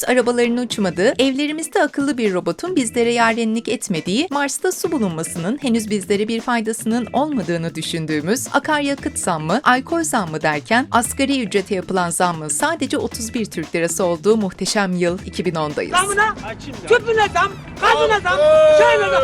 Henüz arabaların uçmadığı, evlerimizde akıllı bir robotun bizlere yarenlik etmediği, Mars'ta su bulunmasının henüz bizlere bir faydasının olmadığını düşündüğümüz, akaryakıt zammı, alkol zammı derken asgari ücrete yapılan zammın sadece 31 Türk Lirası olduğu muhteşem yıl 2010'dayız. Zamına, tüpüne zam, gazına zam, şeyine zam,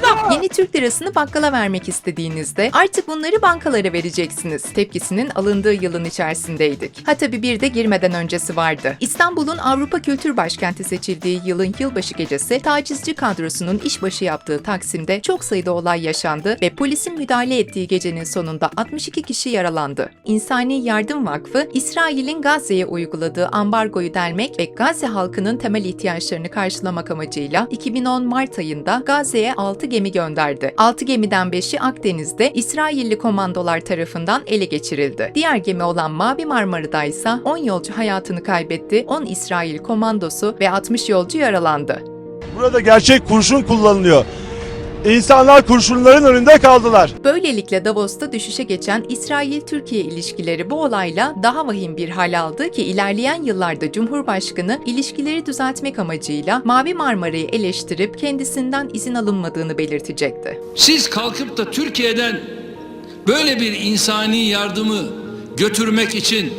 zam. Yeni Türk lirasını bakkala vermek istediğinizde artık bunları bankalara vereceksiniz. Tepkisinin alındığı yılın içerisindeydik. Ha tabii bir de girmeden öncesi vardı. İstanbul'un Avrupa Kültür Başkenti seçildiği yılın yılbaşı gecesi tacizci kadrosunun işbaşı yaptığı Taksim'de çok sayıda olay yaşandı ve polisin müdahale ettiği gecenin sonunda 62 kişi yaralandı. İnsani Yardım Vakfı, İsrail'in Gazze'ye uyguladığı ambargoyu delmek ve Gazze halkının temel ihtiyaçlarını karşılamak amacıyla 2010 Mart ayında Gazze'ye 6 gemi gönderdi. 6 gemiden 5'i Akdeniz'de İsrailli komandolar tarafından ele geçirildi. Diğer gemi olan Mavi Marmara'da ise 10 yolcu hayatını kaybetti, 10 İsrail komandosu ve 60 yolcu yaralandı. Burada gerçek kurşun kullanılıyor. İnsanlar kurşunların önünde kaldılar. Böylelikle Davos'ta düşüşe geçen İsrail-Türkiye ilişkileri bu olayla daha vahim bir hal aldı ki ilerleyen yıllarda Cumhurbaşkanı ilişkileri düzeltmek amacıyla Mavi Marmara'yı eleştirip kendisinden izin alınmadığını belirtecekti. Siz kalkıp da Türkiye'den böyle bir insani yardımı götürmek için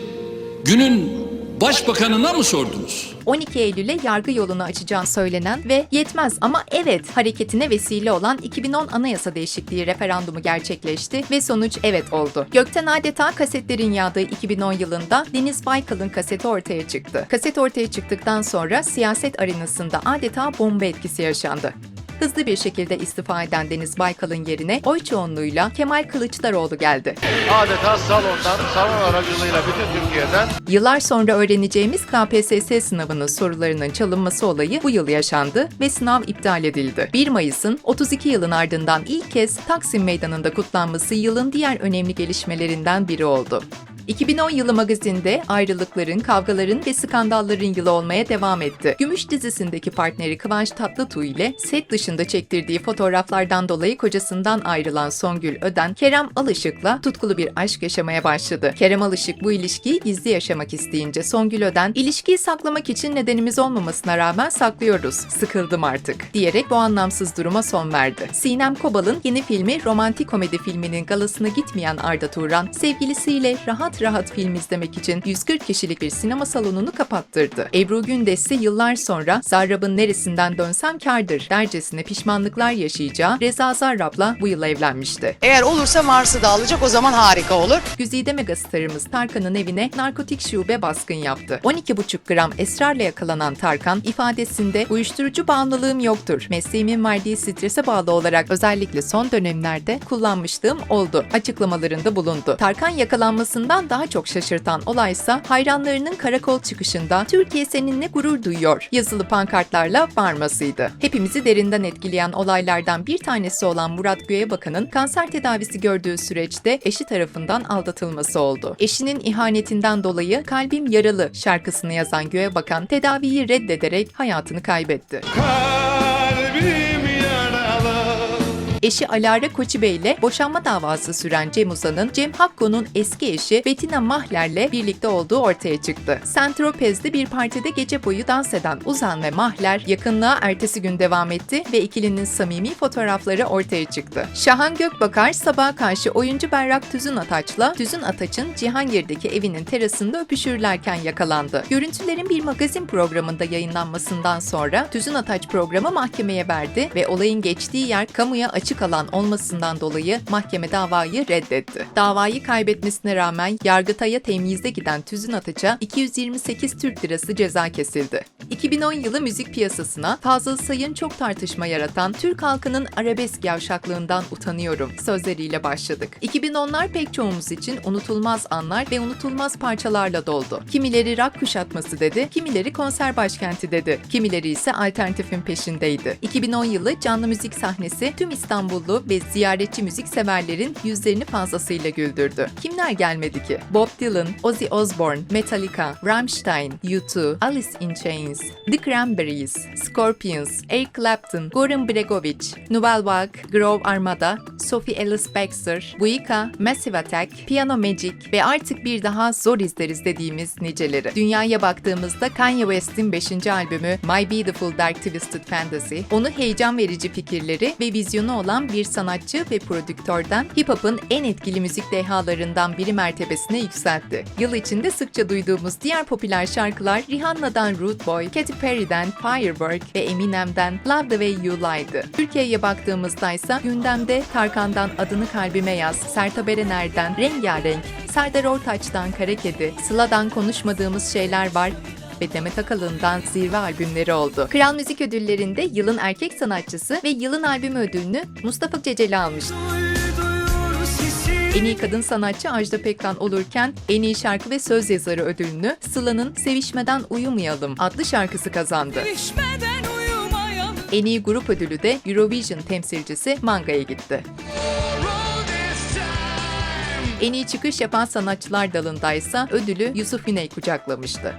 günün başbakanına mı sordunuz? 12 Eylül'e yargı yolunu açacağı söylenen ve yetmez ama evet hareketine vesile olan 2010 anayasa değişikliği referandumu gerçekleşti ve sonuç evet oldu. Gökten adeta kasetlerin yağdığı 2010 yılında Deniz Baykal'ın kaseti ortaya çıktı. Kaset ortaya çıktıktan sonra siyaset arenasında adeta bomba etkisi yaşandı. Hızlı bir şekilde istifa eden Deniz Baykal'ın yerine oy çoğunluğuyla Kemal Kılıçdaroğlu geldi. adeta salondan, salon aracılığıyla bütün Türkiye'den Yıllar sonra öğreneceğimiz KPSS sınavının sorularının çalınması olayı bu yıl yaşandı ve sınav iptal edildi. 1 Mayıs'ın 32 yılın ardından ilk kez Taksim Meydanı'nda kutlanması yılın diğer önemli gelişmelerinden biri oldu. 2010 yılı magazinde ayrılıkların, kavgaların ve skandalların yılı olmaya devam etti. Gümüş dizisindeki partneri Kıvanç Tatlıtuğ ile set dışında çektirdiği fotoğraflardan dolayı kocasından ayrılan Songül Öden, Kerem Alışık'la tutkulu bir aşk yaşamaya başladı. Kerem Alışık bu ilişkiyi gizli yaşamak isteyince Songül Öden, ilişkiyi saklamak için nedenimiz olmamasına rağmen saklıyoruz, sıkıldım artık diyerek bu anlamsız duruma son verdi. Sinem Kobal'ın yeni filmi romantik komedi filminin galasına gitmeyen Arda Turan, sevgilisiyle rahat rahat film izlemek için 140 kişilik bir sinema salonunu kapattırdı. Ebru Gündeş ise yıllar sonra Zarrab'ın neresinden dönsem kardır dercesine pişmanlıklar yaşayacağı Reza Zarrab'la bu yıl evlenmişti. Eğer olursa Mars'ı da alacak o zaman harika olur. Güzide megastarımız Tarkan'ın evine narkotik şube baskın yaptı. 12,5 gram esrarla yakalanan Tarkan ifadesinde uyuşturucu bağımlılığım yoktur. Mesleğimin verdiği strese bağlı olarak özellikle son dönemlerde kullanmışlığım oldu açıklamalarında bulundu. Tarkan yakalanmasından daha çok şaşırtan olaysa hayranlarının karakol çıkışında Türkiye seninle gurur duyuyor yazılı pankartlarla varmasıydı. Hepimizi derinden etkileyen olaylardan bir tanesi olan Murat Göğebakan'ın kanser tedavisi gördüğü süreçte eşi tarafından aldatılması oldu. Eşinin ihanetinden dolayı Kalbim Yaralı şarkısını yazan Göğebakan tedaviyi reddederek hayatını kaybetti. Eşi Alara Koçibe ile boşanma davası süren Cem Uzan'ın Cem Hakko'nun eski eşi Bettina Mahler'le birlikte olduğu ortaya çıktı. Saint-Tropez'de bir partide gece boyu dans eden Uzan ve Mahler yakınlığa ertesi gün devam etti ve ikilinin samimi fotoğrafları ortaya çıktı. Şahan Gökbakar sabaha karşı oyuncu Berrak Tüzün Ataç'la Tüzün Ataç'ın Cihangir'deki evinin terasında öpüşürlerken yakalandı. Görüntülerin bir magazin programında yayınlanmasından sonra Tüzün Ataç programı mahkemeye verdi ve olayın geçtiği yer kamuya açık alan olmasından dolayı mahkeme davayı reddetti. Davayı kaybetmesine rağmen Yargıtay'a temyizde giden Tüzün Ataç'a 228 Türk Lirası ceza kesildi. 2010 yılı müzik piyasasına Fazıl Say'ın çok tartışma yaratan Türk halkının arabesk yavşaklığından utanıyorum sözleriyle başladık. 2010'lar pek çoğumuz için unutulmaz anlar ve unutulmaz parçalarla doldu. Kimileri rock kuşatması dedi, kimileri konser başkenti dedi, kimileri ise alternatifin peşindeydi. 2010 yılı canlı müzik sahnesi tüm İstanbul İstanbullu ve ziyaretçi müzikseverlerin yüzlerini fazlasıyla güldürdü. Kimler gelmedi ki? Bob Dylan, Ozzy Osbourne, Metallica, Rammstein, U2, Alice in Chains, The Cranberries, Scorpions, Eric Clapton, Goran Bregovic, Nouvelle Vague, Grove Armada, Sophie Ellis Bextor, Buika, Massive Attack, Piano Magic ve artık bir daha zor izleriz dediğimiz niceleri. Dünyaya baktığımızda Kanye West'in 5. albümü My Beautiful Dark Twisted Fantasy, onu heyecan verici fikirleri ve vizyonu olan bir sanatçı ve prodüktörden hip-hop'un en etkili müzik dehalarından biri mertebesine yükseltti. Yıl içinde sıkça duyduğumuz diğer popüler şarkılar Rihanna'dan Rude Boy, Katy Perry'den Firework ve Eminem'den Love the Way You Lie'dı. Türkiye'ye baktığımızda ise gündemde Tarkan'dan Adını Kalbime Yaz, Sertab Erener'den Rengarenk, Serdar Ortaç'tan Kara Kedi, Sıla'dan konuşmadığımız şeyler var ve Demet Akalın'dan zirve albümleri oldu. Kral Müzik Ödülleri'nde yılın erkek sanatçısı ve yılın albümü ödülünü Mustafa Ceceli almıştı. En iyi kadın sanatçı Ajda Pekkan olurken en iyi şarkı ve söz yazarı ödülünü Sıla'nın Sevişmeden Uyumayalım adlı şarkısı kazandı. En iyi grup ödülü de Eurovision temsilcisi Manga'ya gitti. En iyi çıkış yapan sanatçılar dalındaysa ödülü Yusuf Güney kucaklamıştı.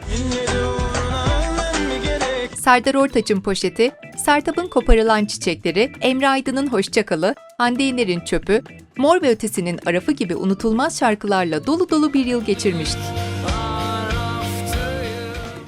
Serdar Ortaç'ın poşeti, Sertab'ın koparılan çiçekleri, Emre Aydın'ın Hoşçakalı, Hande Yener'in çöpü, Mor ve Ötesi'nin arafı gibi unutulmaz şarkılarla dolu dolu bir yıl geçirmişti.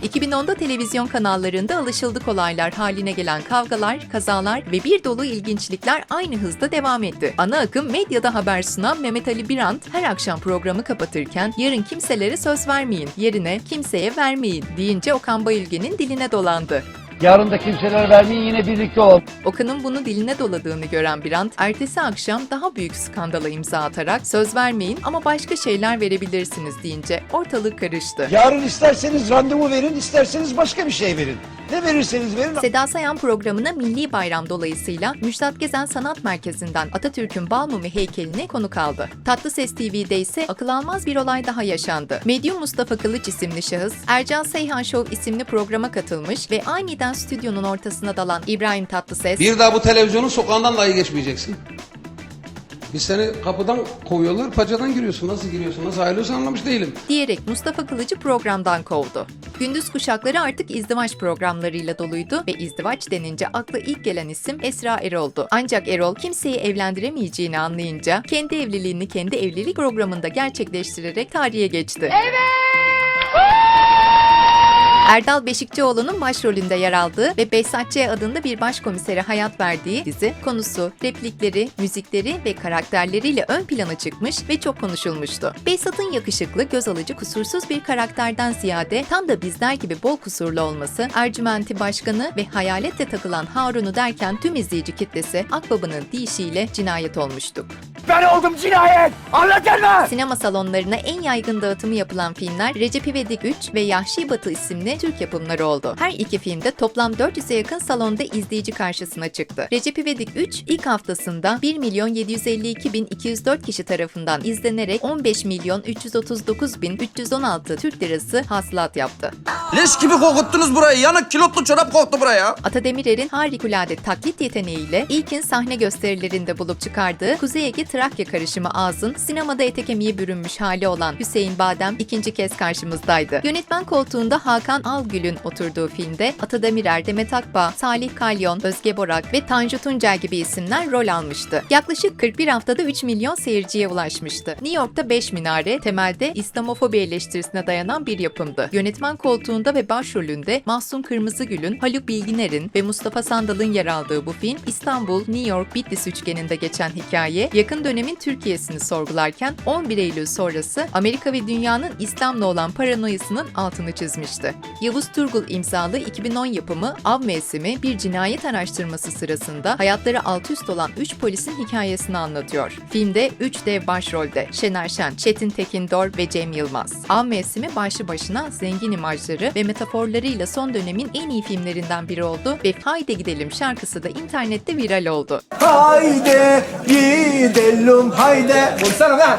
2010'da televizyon kanallarında alışıldık olaylar haline gelen kavgalar, kazalar ve bir dolu ilginçlikler aynı hızda devam etti. Ana akım medyada haber sunan Mehmet Ali Birant her akşam programı kapatırken yarın kimselere söz vermeyin, yerine kimseye vermeyin deyince Okan Bayülgen'in diline dolandı. Yarın da kimseler vermeyin yine birlikte ol. Okan'ın bunu diline doladığını gören Birant, ertesi akşam daha büyük skandala imza atarak söz vermeyin ama başka şeyler verebilirsiniz deyince ortalık karıştı. Yarın isterseniz randevu verin, isterseniz başka bir şey verin. Ne verirseniz verin. Seda Sayan programına Milli Bayram dolayısıyla Müjdat Gezen Sanat Merkezi'nden Atatürk'ün Balmumu heykelini konuk aldı. Tatlı Ses TV'de ise akıl almaz bir olay daha yaşandı. Medyum Mustafa Kılıç isimli şahıs, Ercan Seyhan Show isimli programa katılmış ve aniden stüdyonun ortasına dalan İbrahim Tatlıses, Bir daha bu televizyonun sokağından dahi geçmeyeceksin. Biz seni kapıdan kovuyorlar, paçadan giriyorsun. Nasıl giriyorsun, nasıl ayrılıyorsun anlamış değilim. diyerek Mustafa Kılıç'ı programdan kovdu. Gündüz kuşakları artık izdivaç programlarıyla doluydu ve izdivaç denince akla ilk gelen isim Esra Erol'du. Ancak Erol kimseyi evlendiremeyeceğini anlayınca kendi evliliğini kendi evlilik programında gerçekleştirerek tarihe geçti. Erdal Beşikçioğlu'nun başrolünde yer aldığı ve Behzat Ç. adında bir başkomisere hayat verdiği dizi konusu, replikleri, müzikleri ve karakterleriyle ön plana çıkmış ve çok konuşulmuştu. Behzat'ın yakışıklı, göz alıcı, kusursuz bir karakterden ziyade tam da bizler gibi bol kusurlu olması, Ercüment'i başkanı ve hayaletle takılan Harun'u derken tüm izleyici kitlesi Akbaba'nın deyişiyle cinayet olmuştuk. Ben oldum cinayet. Anladın mı? Sinema salonlarına en yaygın dağıtımı yapılan filmler Recep İvedik 3 ve Yahşi Batı isimli Türk yapımları oldu. Her iki filmde toplam 400'e yakın salonda izleyici karşısına çıktı. Recep İvedik 3 ilk haftasında 1 milyon 752 bin 204 kişi tarafından izlenerek 15 milyon 339 bin 316 Türk lirası hasılat yaptı. Leş gibi kokuttunuz burayı. Yanık kilotlu çorap koktu buraya. Ata Demirer'in harikulade taklit yeteneğiyle ilkin sahne gösterilerinde bulup çıkardığı Kuzey Ege Trakya karışımı ağzın sinemada ete kemiğe bürünmüş hali olan Hüseyin Badem ikinci kez karşımızdaydı. Yönetmen koltuğunda Hakan Algül'ün oturduğu filmde Ata Demirer, Demet Akbağ, Salih Kalyon, Özge Borak ve Tanju Tuncel gibi isimler rol almıştı. Yaklaşık 41 haftada 3 milyon seyirciye ulaşmıştı. New York'ta 5 minare temelde İslamofobi eleştirisine dayanan bir yapımdı. Yönetmen koltuğunda ve başrolünde Mahsun Kırmızıgül'ün, Haluk Bilginer'in ve Mustafa Sandal'ın yer aldığı bu film İstanbul, New York, Bitlis üçgeninde geçen hikaye yakın dönemin Türkiye'sini sorgularken 11 Eylül sonrası Amerika ve dünyanın İslam'la olan paranoyasının altını çizmişti. Yavuz Turgul imzalı 2010 yapımı Av Mevsimi bir cinayet araştırması sırasında hayatları alt üst olan 3 polisin hikayesini anlatıyor. Filmde 3 dev başrolde Şener Şen, Çetin Tekindor ve Cem Yılmaz. Av Mevsimi başlı başına zengin imajları ve metaforlarıyla son dönemin en iyi filmlerinden biri oldu ve Haydi Gidelim şarkısı da internette viral oldu. Haydi gidelim haydi. Vursana lan.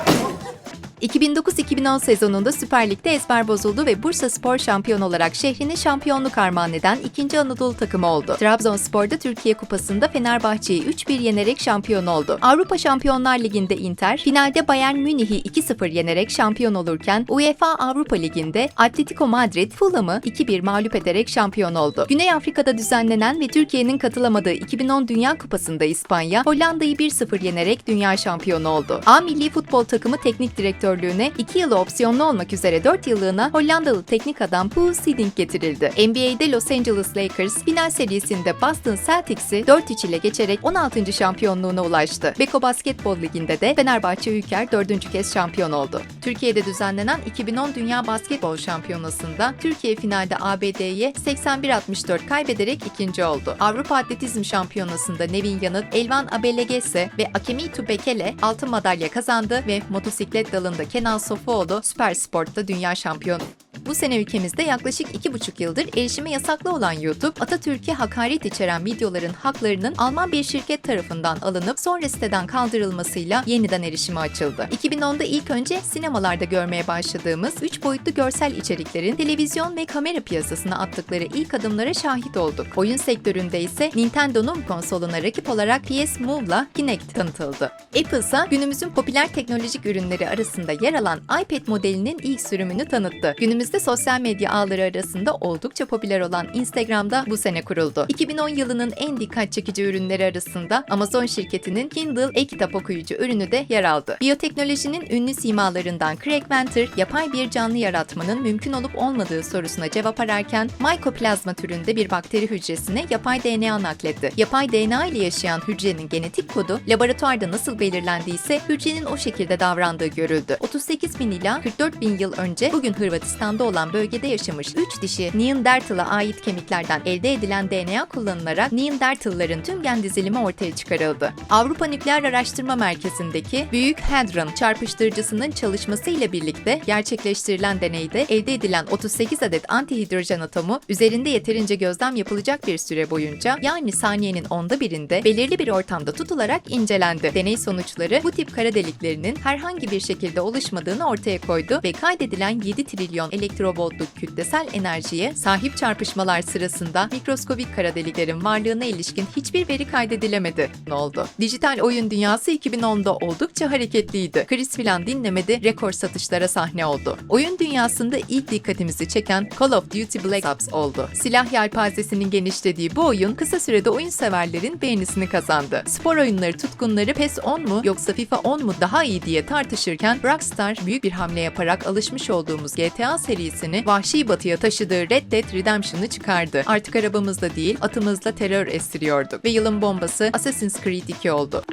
2009-2010 sezonunda Süper Lig'de ezber bozuldu ve Bursa Spor şampiyon olarak şehrine şampiyonluk armağan eden ikinci Anadolu takımı oldu. Trabzonspor'da Türkiye Kupası'nda Fenerbahçe'yi 3-1 yenerek şampiyon oldu. Avrupa Şampiyonlar Ligi'nde Inter, finalde Bayern Münih'i 2-0 yenerek şampiyon olurken UEFA Avrupa Ligi'nde Atletico Madrid Fulham'ı 2-1 mağlup ederek şampiyon oldu. Güney Afrika'da düzenlenen ve Türkiye'nin katılamadığı 2010 Dünya Kupası'nda İspanya, Hollanda'yı 1-0 yenerek dünya şampiyonu oldu. A milli futbol takımı teknik direktörlüğüne 2 yılı opsiyonlu olmak üzere 4 yıllığına Hollandalı teknik adam Paul Hiddink getirildi. NBA'de Los Angeles Lakers final serisinde Boston Celtics'i 4-3 ile geçerek 16. şampiyonluğuna ulaştı. Beko Basketbol Ligi'nde de Fenerbahçe Ülker 4. kez şampiyon oldu. Türkiye'de düzenlenen 2010 Dünya Basketbol Şampiyonası'nda Türkiye finalde ABD'ye 81-64 kaybederek ikinci oldu. Avrupa Atletizm Şampiyonası'nda Nevin Yanıt, Elvan Abelegese ve Akemi Bekele altın madalya kazandı ve motosiklet dalında Kenan Sofuoğlu Süper Sport'ta dünya şampiyonu. Bu sene ülkemizde yaklaşık 2,5 yıldır erişime yasaklı olan YouTube, Atatürk'e hakaret içeren videoların haklarının Alman bir şirket tarafından alınıp sonra siteden kaldırılmasıyla yeniden erişime açıldı. 2010'da ilk önce sinemalarda görmeye başladığımız 3 boyutlu görsel içeriklerin televizyon ve kamera piyasasına attıkları ilk adımlara şahit olduk. Oyun sektöründe ise Nintendo'nun konsoluna rakip olarak PS Move'la Kinect tanıtıldı. Apple ise günümüzün popüler teknolojik ürünleri arasında yer alan iPad modelinin ilk sürümünü tanıttı. Günümüzde sosyal medya ağları arasında oldukça popüler olan Instagram'da bu sene kuruldu. 2010 yılının en dikkat çekici ürünleri arasında Amazon şirketinin Kindle e-kitap okuyucu ürünü de yer aldı. Biyoteknolojinin ünlü simalarından Craig Venter, yapay bir canlı yaratmanın mümkün olup olmadığı sorusuna cevap ararken Mycoplazma türünde bir bakteri hücresine yapay DNA nakletti. Yapay DNA ile yaşayan hücrenin genetik kodu laboratuvarda nasıl belirlendiyse hücrenin o şekilde davrandığı görüldü. 38 bin ila 44 bin yıl önce bugün Hırvatistan'da olan bölgede yaşamış 3 dişi Neanderthal'a ait kemiklerden elde edilen DNA kullanılarak Neanderthal'ların tüm gen dizilimi ortaya çıkarıldı. Avrupa Nükleer Araştırma Merkezi'ndeki Büyük Hadron çarpıştırıcısının çalışması ile birlikte gerçekleştirilen deneyde elde edilen 38 adet antihidrojen atomu üzerinde yeterince gözlem yapılacak bir süre boyunca yani saniyenin onda birinde belirli bir ortamda tutularak incelendi. Deney sonuçları bu tip kara deliklerinin herhangi bir şekilde oluşmadığını ortaya koydu ve kaydedilen 7 trilyon elektrovoltluk kütlesel enerjiye sahip çarpışmalar sırasında mikroskobik kara deliklerin varlığına ilişkin hiçbir veri kaydedilemedi. Ne oldu? Dijital oyun dünyası 2010'da oldukça hareketliydi. Kriz filan dinlemedi, rekor satışlara sahne oldu. Oyun dünyasında ilk dikkatimizi çeken Call of Duty Black Ops oldu. Silah yelpazesinin genişlediği bu oyun kısa sürede oyun severlerin beğenisini kazandı. Spor oyunları tutkunları PES 10 mu yoksa FIFA 10 mu daha iyi diye tartışırken Rockstar büyük bir hamle yaparak alışmış olduğumuz GTA serisini vahşi batıya taşıdığı Red Dead Redemption'ı çıkardı. Artık arabamızla değil atımızla terör estiriyorduk ve yılın bombası Assassin's Creed 2 oldu.